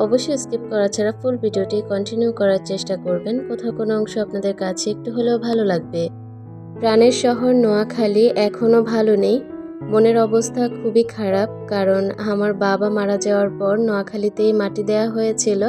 অবশ্যই স্কিপ করা ছাড়া ফুল ভিডিওটি কন্টিনিউ করার চেষ্টা করবেন। কোথাও কোনো অংশ আপনাদের কাছে একটু হলেও ভালো লাগবে। প্রাণের শহর নোয়াখালী এখনও ভালো নেই। মনের অবস্থা খুবই খারাপ, কারণ আমার বাবা মারা যাওয়ার পর নোয়াখালীতেই মাটি দেওয়া হয়েছিল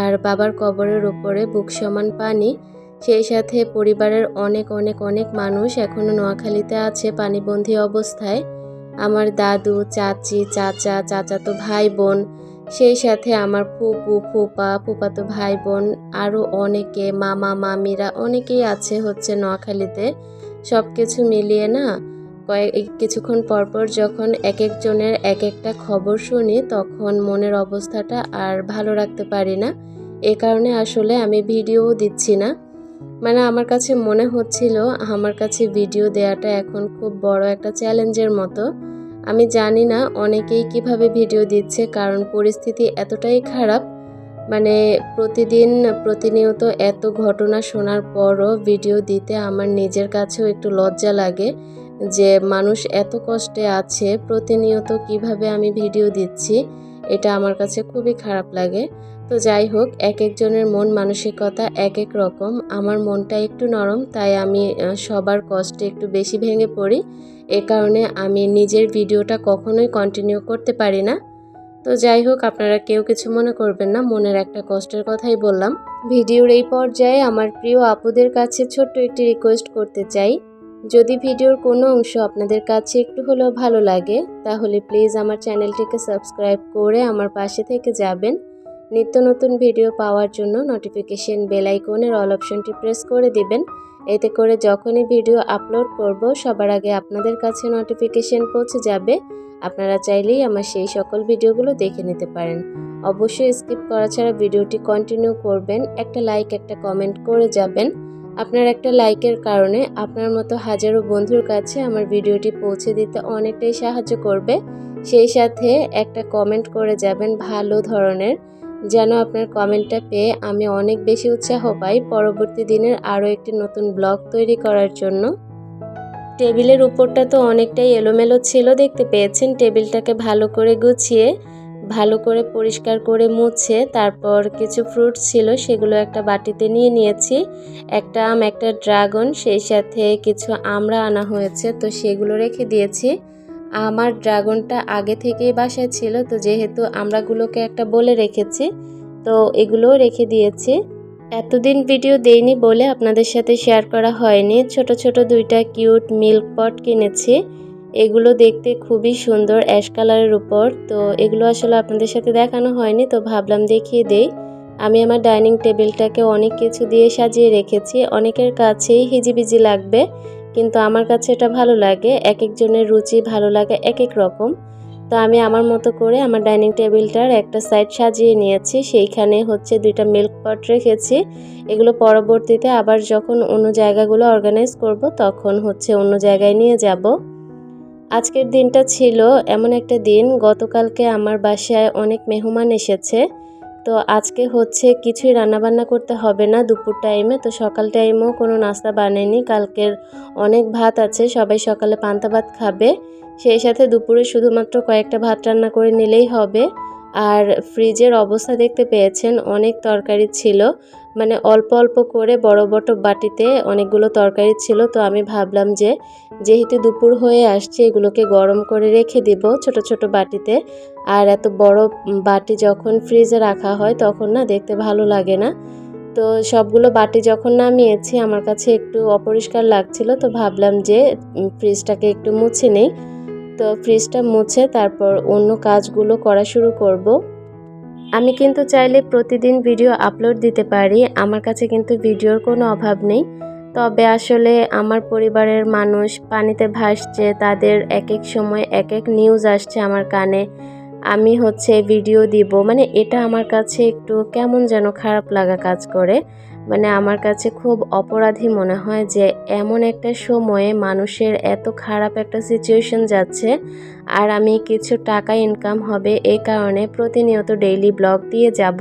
আর বাবার কবরের উপরে বুক সমান পানি। সেই সাথে পরিবারের অনেক অনেক অনেক মানুষ এখনও নোয়াখালীতে আছে পানিবন্দী অবস্থায়। আমার দাদু, চাচি, চাচা, চাচাতো ভাই, বোন সেই সাথে আমার ফুপু, ফুপা, ফুপাতো ভাই বোন আরও অনেকে, মামা, মামিরা অনেকেই আছে হচ্ছে নোয়াখালীতে। সব কিছু মিলিয়ে না কয়েক কিছুক্ষণ পরপর যখন এক একজনের এক একটা খবর শুনি, তখন মনের অবস্থাটা আর ভালো রাখতে পারি না। এ কারণে আসলে আমি ভিডিও দিচ্ছি না। মানে আমার কাছে মনে হচ্ছিল, আমার কাছে ভিডিও দেওয়াটা এখন খুব বড় একটা চ্যালেঞ্জের মতো। আমি জানি না অনেকেই কীভাবে ভিডিও দিচ্ছে, কারণ পরিস্থিতি এতটাই খারাপ। মানে প্রতিদিন প্রতিনিয়ত এত ঘটনা শোনার পরও ভিডিও দিতে আমার নিজের কাছেও একটু লজ্জা লাগে যে মানুষ এত কষ্টে আছে, প্রতিনিয়ত কীভাবে আমি ভিডিও দিচ্ছি, এটা আমার কাছে খুবই খারাপ লাগে। তো যাই হোক, এক একজনের মন মানসিকতা এক এক রকম। আমার মনটা একটু নরম, তাই আমি সবার কষ্টে একটু বেশি ভেঙে পড়ি। এ কারণে আমি নিজের ভিডিওটা কখনোই কন্টিনিউ করতে পারি না। তো যাই হোক, আপনারা কেউ কিছু মনে করবেন না, মনের একটা কষ্টের কথাই বললাম। ভিডিওর এই পর্যায়ে আমার প্রিয় আপুদের কাছে ছোট্ট একটি রিকোয়েস্ট করতে চাই। যদি ভিডিওর কোনো অংশ আপনাদের কাছে একটু হলেও ভালো লাগে, তাহলে প্লিজ আমার চ্যানেলটিকে সাবস্ক্রাইব করে আমার পাশে থেকে যাবেন। নিত্য নতুন ভিডিও পাওয়ার জন্য নোটিফিকেশন বেল আইকনের অল অপশনটি প্রেস করে দিবেন। এতে করে যখনই ভিডিও আপলোড করব, সবার আগে আপনাদের কাছে নোটিফিকেশন পৌঁছে যাবে। আপনারা চাইলেই আমার সেই সকল ভিডিওগুলো দেখে নিতে পারেন। অবশ্যই স্কিপ করা ছাড়া ভিডিওটি কন্টিনিউ করবেন। একটা লাইক একটা কমেন্ট করে যাবেন। আপনার একটা লাইকের কারণে আপনার মতো হাজারো বন্ধুর কাছে আমার ভিডিওটি পৌঁছে দিতে অনেকটাই সাহায্য করবে। সেই সাথে একটা কমেন্ট করে যাবেন ভালো ধরনের। যেন আপনার কমেন্টটা পেয়ে আমি অনেক বেশি উৎসাহ পাই পরবর্তী দিনের আরও একটি নতুন ব্লগ তৈরি করার জন্য। টেবিলের উপরটা তো অনেকটাই এলোমেলো ছিল দেখতে পেয়েছেন। টেবিলটাকে ভালো করে গুছিয়ে, ভালো করে পরিষ্কার করে মুছে, তারপর কিছু ফ্রুট ছিল সেগুলো একটা বাটিতে নিয়ে নিয়েছি। একটা আম, একটা ড্রাগন, সেই সাথে কিছু আমরা আনা হয়েছে, তো সেগুলো রেখে দিয়েছি। আমার ড্রাগনটা আগে থেকেই বাসায় ছিল, তো যেহেতু আমরাগুলোকে একটা বলে রেখেছি, তো এগুলোও রেখে দিয়েছি। এতদিন ভিডিও দেইনি বলে আপনাদের সাথে শেয়ার করা হয়নি। ছোট ছোট দুইটা কিউট মিল্ক পট কিনেছি। এগুলো দেখতে খুবই সুন্দর অ্যাশ কালারের উপর, তো এগুলো আসলে আপনাদের সাথে দেখানো হয়নি, তো ভাবলাম দেখিয়ে দেই। আমি আমার ডাইনিং টেবিলটাকে অনেক কিছু দিয়ে সাজিয়ে রেখেছি। অনেকের কাছেই হিজিবিজি লাগবে। কিন্তু আমার কাছে এটা ভালো লাগে এক একজনের রুচি ভালো লাগে এক এক রকম। তো আমি আমার মতো করে আমার ডাইনিং টেবিলটার একটা সাইড সাজিয়ে নিয়েছি, সেইখানে হচ্ছে দুইটা মিল্ক পট রেখেছি। এগুলো পরবর্তীতে আবার যখন অন্য জায়গাগুলো অর্গানাইজ করব, তখন হচ্ছে অন্য জায়গায় নিয়ে যাব। আজকের দিনটা ছিল এমন একটা দিন, গতকালকে আমার বাসায় অনেক মেহমান এসেছে। তো আজকে হচ্ছে কিছুই রান্নাবান্না করতে হবে না দুপুর টাইমে তো সকাল টাইমেও কোনো নাস্তা বানায়নি কালকের অনেক ভাত আছে, সবাই সকালে পান্তা ভাত খাবে। সেই সাথে দুপুরে শুধুমাত্র কয়েকটা ভাত রান্না করে নিলেই হবে। আর ফ্রিজের অবস্থা দেখতে পেয়েছেন, অনেক তরকারি ছিল। মানে অল্প অল্প করে বড় বড় বাটিতে অনেকগুলো তরকারি ছিল, তো আমি ভাবলাম যে যেহেতু দুপুর হয়ে আসছে, এগুলোকে গরম করে রেখে দিব ছোট ছোট বাটিতে। আর এত বড় বাটি যখন ফ্রিজে রাখা হয়, তখন না দেখতে ভালো লাগে না। তো সবগুলো বাটি যখন নামিয়েছি, আমার কাছে একটু অপরিষ্কার লাগছিল, তো ভাবলাম যে ফ্রিজটাকে একটু মুছে নেই। তো ফ্রিজটা মুছে তারপর অন্য কাজগুলো করা শুরু করব। আমি কিন্তু চাইলে প্রতিদিন ভিডিও আপলোড দিতে পারি। আমার কাছে কিন্তু ভিডিওর কোনো অভাব নেই। তবে আসলে আমার পরিবারের মানুষ পানিতে ভাসছে, তাদের এক এক সময় এক এক নিউজ আসছে আমার কানে। আমি হচ্ছে ভিডিও দিব। মানে এটা আমার কাছে একটু কেমন যেন খারাপ লাগা কাজ করে। মানে আমার কাছে খুব অপরাধী মনে হয় যে এমন একটা সময়ে মানুষের এত খারাপ একটা সিচুয়েশন যাচ্ছে আর আমি কিছু টাকা ইনকাম হবে এই কারণে প্রতিনিয়ত ডেইলি ব্লগ দিয়ে যাব।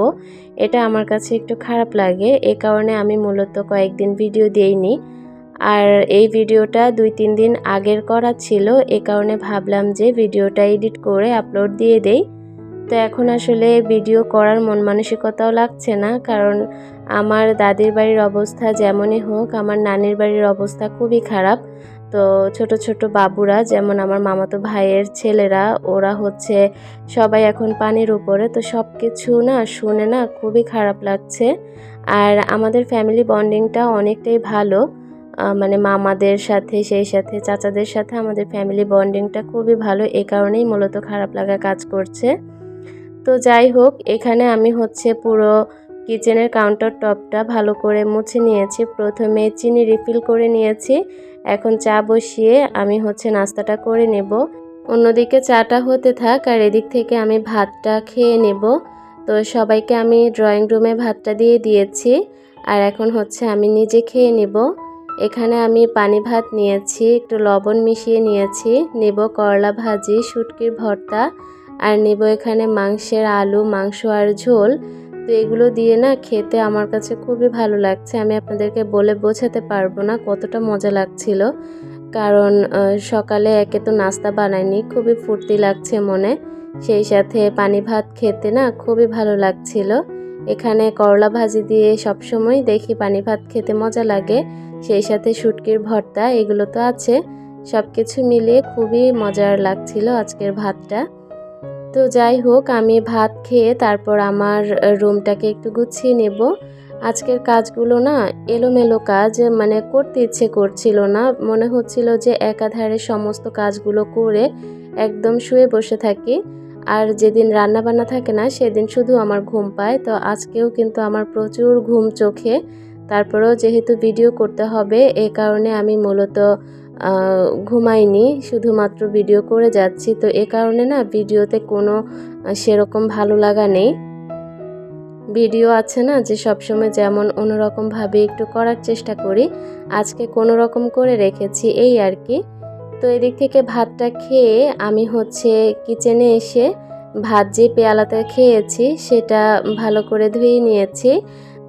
এটা আমার কাছে একটু খারাপ লাগে, এ কারণে আমি মূলত কয়েকদিন ভিডিও দিইনি। আর এই ভিডিওটা দুই তিন দিন আগের করা ছিল, এ কারণে ভাবলাম যে ভিডিওটা এডিট করে আপলোড দিয়ে দেই। তো এখন আসলে ভিডিও করার মন মানসিকতাও লাগছে না, কারণ আমার দাদির বাড়ির অবস্থা যেমনই হোক, আমার নানির বাড়ির অবস্থা খুবই খারাপ। তো ছোট ছোট বাবুরা, যেমন আমার মামাতো ভাইয়ের ছেলেরা, ওরা হচ্ছে সবাই এখন পানির উপরে, তো সব কিছু না শুনে না খুবই খারাপ লাগছে। আর আমাদের ফ্যামিলি বন্ডিংটা অনেকটাই ভালো। মানে মামাদের সাথে, সেই সাথে, চাচাদের সাথে আমাদের ফ্যামিলি বন্ডিংটা খুবই ভালো, এ কারণেই মূলত খারাপ লাগা কাজ করছে। তো যাই হোক, এখানে আমি হচ্ছে পুরো কিচেনের কাউন্টার টপটা ভালো করে মুছে নিয়েছি। প্রথমে চিনি রিফিল করে নিয়েছি। এখন চা বসিয়ে আমি হচ্ছে নাস্তাটা করে নেব। অন্যদিকে চাটা হতে থাক আর এদিক থেকে আমি ভাতটা খেয়ে নেব। তো সবাইকে আমি ড্রয়িং রুমে ভাতটা দিয়ে দিয়েছি আর এখন হচ্ছে আমি নিজে খেয়ে নেব। এখানে আমি পানি ভাত নিয়েছি, একটু লবণ মিশিয়ে নিয়েছি, নেব করলা ভাজি, শুটকির ভর্তা আর নেব এখানে মাংসের আলু, মাংস আর ঝোল। তো এগুলো দিয়ে না খেতে আমার কাছে খুবই ভালো লাগছে। আমি আপনাদেরকে বলে বোঝাতে পারব না কতটা মজা লাগছিল। কারণ সকালে একে তো নাস্তা বানাইনি, খুবই ফুর্তি লাগছে মনে। সেই সাথে পানি ভাত খেতে না খুবই ভালো লাগছিল। এখানে করলা ভাজি দিয়ে সব সবসময় দেখি পানি ভাত খেতে মজা লাগে। সেই সাথে শুটকির ভর্তা, এগুলো তো আছে। সব কিছু মিলিয়ে খুবই মজার লাগছিল আজকের ভাতটা। তো যাই হোক, আমি ভাত খেয়ে তারপর আমার রুমটাকে একটু গুছিয়ে নেব। আজকের কাজগুলো না এলোমেলো কাজ মানে করতে ইচ্ছে করছিল না। মনে হচ্ছিল যে একাধারে সমস্ত কাজগুলো করে একদম শুয়ে বসে থাকি। আর যেদিন রান্না বান্না থাকে না, সেদিন শুধু আমার ঘুম পায়। তো আজকেও কিন্তু আমার প্রচুর ঘুম চোখে। তারপরেও যেহেতু ভিডিও করতে হবে, এ কারণে আমি মূলত ঘুমাইনি, শুধুমাত্র ভিডিও করে যাচ্ছি। তো এ কারণে না ভিডিওতে কোনো সেরকম ভালো লাগা নেই। ভিডিও আছে না যে সবসময় যেমন অন্যরকমভাবে একটু করার চেষ্টা করি। আজকে কোনো রকম করে রেখেছি এই আর কি। তো এদিক থেকে ভাতটা খেয়ে আমি হচ্ছে কিচেনে এসে ভাত যে পেয়ালাতে খেয়েছি সেটা ভালো করে ধুয়ে নিয়েছি।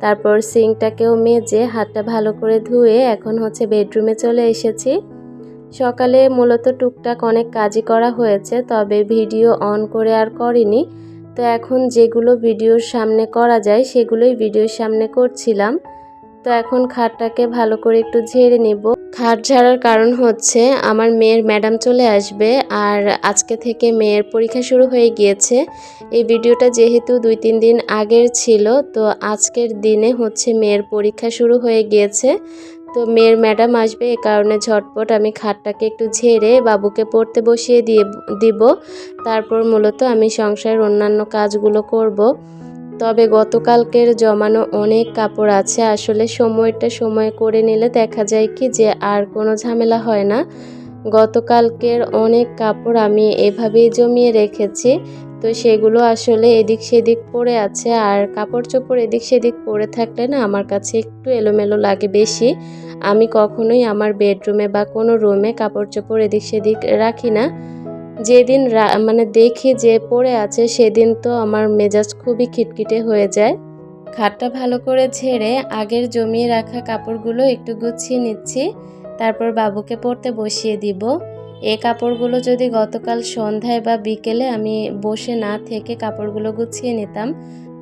তারপর সিঙ্কটাকেও মেজে হাতটা ভালো করে ধুয়ে এখন হচ্ছে বেডরুমে চলে এসেছি। সকালে মূলত টুকটাক অনেক কাজই করা হয়েছে, তবে ভিডিও অন করে আর করিনি। তো এখন যেগুলো ভিডিওর সামনে করা যায়, সেগুলোই ভিডিওর সামনে করছিলাম। তো এখন খাটটাকে ভালো করে একটু ঝেড়ে নেব। খাট ঝাড়ার কারণ হচ্ছে, আমার মেয়ের ম্যাডাম চলে আসবে আর আজকে থেকে মেয়ের পরীক্ষা শুরু হয়ে গিয়েছে। এই ভিডিওটা যেহেতু দুই তিন দিন আগের ছিল, তো আজকের দিনে হচ্ছে মেয়ের পরীক্ষা শুরু হয়ে গিয়েছে। তো মেয়ের ম্যাডাম আসবে এ কারণে ঝটপট আমি খাটটাকে একটু ঝেড়ে বাবুকে পড়তে বসিয়ে দিয়ে, দিব। তারপর মূলত আমি সংসারের অন্যান্য কাজগুলো করব। তবে গতকালকের জমানো অনেক কাপড় আছে, আসলে সময়টা সময় করে নিলে দেখা যায় কি যে আর কোনো ঝামেলা হয় না। গতকালকের অনেক কাপড় আমি এভাবেই জমিয়ে রেখেছি, তো সেগুলো আসলে এদিক সেদিক পড়ে আছে। আর কাপড় চোপড় এদিক সেদিক পরে থাকলে না আমার কাছে একটু এলোমেলো লাগে বেশি। আমি কখনোই আমার বেডরুমে বা কোনো রুমে কাপড় চোপড় এদিক সেদিক রাখি না। যেদিন মানে দেখি যে পড়ে আছে, সেদিন তো আমার মেজাজ খুবই খিটখিটে হয়ে যায়। খাটটা ভালো করে ঝেড়ে আগের জমিয়ে রাখা কাপড়গুলো একটু গুছিয়ে নিচ্ছি। তারপর বাবুকে পড়তে বসিয়ে দিব। এই কাপড়গুলো যদি গতকাল সন্ধ্যায় বা বিকেলে আমি বসে না থেকে কাপড়গুলো গুছিয়ে নিতাম,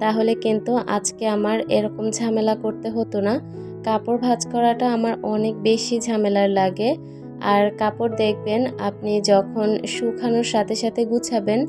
তাহলে কিন্তু আজকে আমার এরকম ঝামেলা করতে হতো না। কাপড় ভাজ করাটা আমার অনেক বেশি ঝামেলার লাগে। আর কাপড় দেখবেন, আপনি যখন শুকানোর সাথে সাথে গুছাবেন,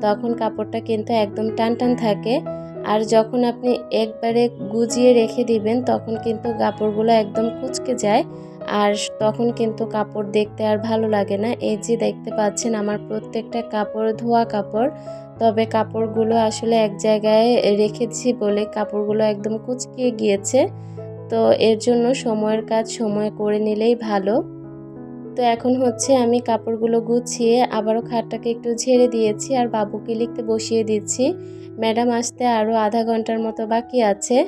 তখন কাপড়টা কিন্তু একদম টান টান থাকে। আর যখন আপনি একবারে গুজিয়ে রেখে দিবেন, তখন কিন্তু কাপড়গুলো একদম কুচকে যায়। আর তখন কিন্তু কাপড় দেখতে আর ভালো লাগে না। এই যে দেখতে পাচ্ছেন, আমার প্রত্যেকটা কাপড় ধোয়া কাপড়। তবে কাপড়গুলো আসলে এক জায়গায় রেখেছি বলে কাপড়গুলো একদম কুচকিয়ে গিয়েছে। তো এর জন্য সময়ের কাজ সময় করে নিলেই ভালো। তো এখন হচ্ছে আমি কাপড়গুলো গুছিয়ে আবারও খাটটাকে একটু ঝেড়ে দিয়েছি আর বাবুকে লিখতে বসিয়ে দিচ্ছি। ম্যাডাম আসতে আরও আধা ঘণ্টার মতো বাকি আছে।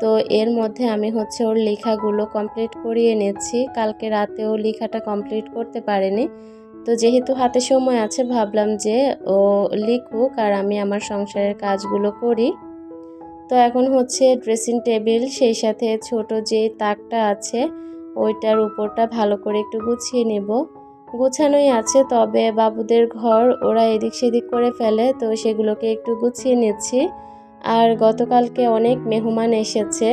তো এর মধ্যে আমি হচ্ছে ওর লেখাগুলো কমপ্লিট করিয়ে নিচ্ছি। কালকে রাতেও লেখাটা কমপ্লিট করতে পারেনি। তো যেহেতু হাতে সময় আছে, ভাবলাম যে ও লিখুক আর আমি আমার সংসারের কাজগুলো করি। তো এখন হচ্ছে ড্রেসিং টেবিল সেই সাথে ছোট যে তাকটা আছে, ওইটার উপরটা ভালো করে একটু গুছিয়ে নেব। গুছানোই আছে, তবে বাবুদের ঘর ওরা এদিক সেদিক করে ফেলে, তো সেগুলোকে একটু গুছিয়ে নিচ্ছি। আর গতকালকে অনেক মেহমান এসেছে।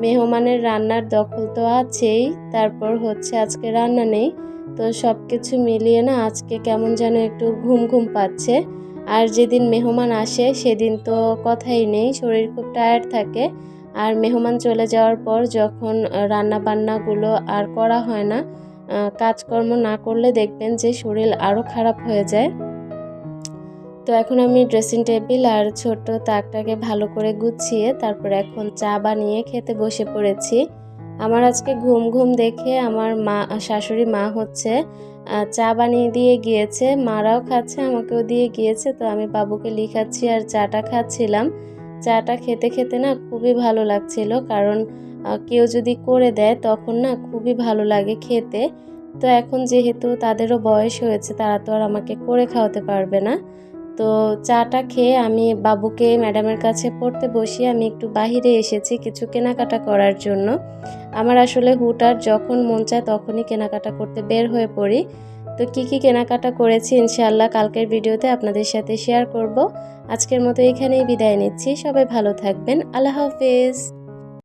মেহমানের রান্নার দখল তো আছেই, তারপর হচ্ছে আজকে রান্না নেই। তো সব কিছু মিলিয়ে না আজকে কেমন যেন একটু ঘুম ঘুম পাচ্ছে। আর যেদিন মেহমান আসে, সেদিন তো কথাই নেই, শরীর খুব টায়ার্ড থাকে। আর মেহমান চলে যাওয়ার পর যখন রান্না বান্নাগুলো আর করা হয় না কাজকর্ম না করলে দেখবেন যে শরীর আরও খারাপ হয়ে যায়। তো এখন আমি ড্রেসিং টেবিল আর ছোট্ট তাকটাকে ভালো করে গুছিয়ে তারপর এখন চা বানিয়ে খেতে বসে পড়েছি। আমার আজকে ঘুম ঘুম দেখে আমার মা, শাশুড়ি মা হচ্ছে চা বানিয়ে দিয়ে গিয়েছে, মারাও খাচ্ছে, আমাকেও দিয়ে গিয়েছে, তো আমি বাবুকে লিখাচ্ছি আর চাটা খাচ্ছিলাম। চাটা খেতে খেতে না খুবই ভালো লাগছিল, কারণ কেউ যদি করে দেয় তখন না খুবই ভালো লাগে খেতে। তো এখন যেহেতু তাদেরও বয়স হয়েছে, তারা তো আর আমাকে করে খাওয়াতে পারবে না। তো চাটা খেয়ে আমি বাবুকে ম্যাডামের কাছে পড়তে বসিয়ে আমি একটু বাহিরে এসেছি কিছু কেনাকাটা করার জন্য। আমার আসলে হুটার যখন মন চায় তখনই কেনাকাটা করতে বের হয়ে পড়ি। তো কি কি কেনাকাটা করেছি ইনশাআল্লাহ কালকের ভিডিওতে আপনাদের সাথে শেয়ার করব। আজকের মতো এখানেই বিদায় নিচ্ছি। সবাই ভালো থাকবেন। আল্লাহ হাফেজ।